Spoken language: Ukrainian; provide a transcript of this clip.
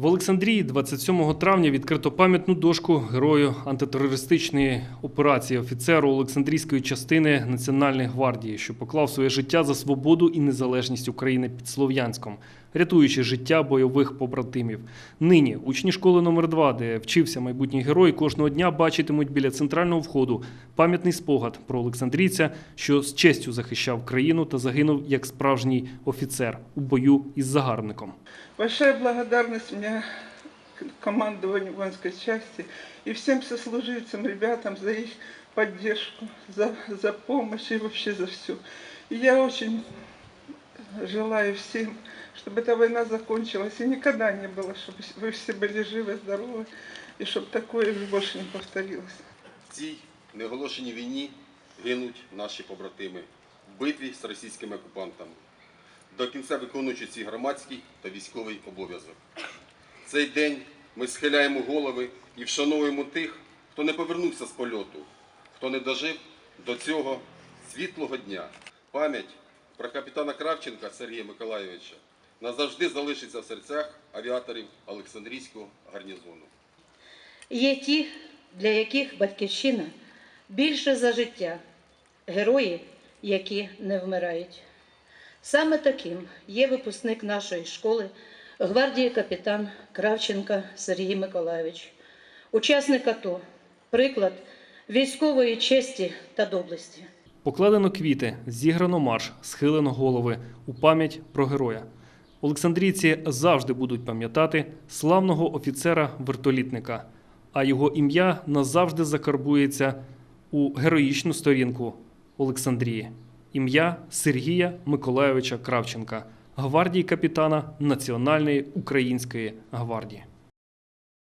В Олександрії 27 травня відкрито пам'ятну дошку герою антитерористичної операції офіцеру Олександрійської частини Національної гвардії, що поклав своє життя за свободу і незалежність України під Слов'янськом, рятуючи життя бойових побратимів. Нині учні школи номер 2 де вчився майбутній герой, кожного дня бачитимуть біля центрального входу пам'ятний спогад про Олександрійця, що з честю захищав країну та загинув як справжній офіцер у бою із загарбником. Большая благодарность у меня к командованию воинской части и всем сослуживцам, ребятам за их поддержку, за, за помощь и вообще за все. И я очень желаю всем, чтобы эта война закончилась и никогда не было, чтобы вы все были живы, здоровы, и чтобы такое уже больше не повторилось. В цій неоголошеній війні гинуть наші побратими в битві з російськими окупантами, до кінця виконуючи свій громадський та військовий обов'язок. Цей день ми схиляємо голови і вшановуємо тих, хто не повернувся з польоту, хто не дожив до цього світлого дня. Пам'ять про капітана Кравченка Сергія Миколайовича назавжди залишиться в серцях авіаторів Олександрійського гарнізону. Є ті, для яких батьківщина більше за життя, герої, які не вмирають. Саме таким є випускник нашої школи, гвардії капітан Кравченка Сергій Миколайович, учасник АТО, приклад військової честі та доблесті. Покладено квіти, зіграно марш, схилено голови у пам'ять про героя. Олександрійці завжди будуть пам'ятати славного офіцера-вертолітника, а його ім'я назавжди закарбується у героїчну сторінку Олександрії. Ім'я Сергія Миколайовича Кравченка, гвардії капітана Національної української гвардії.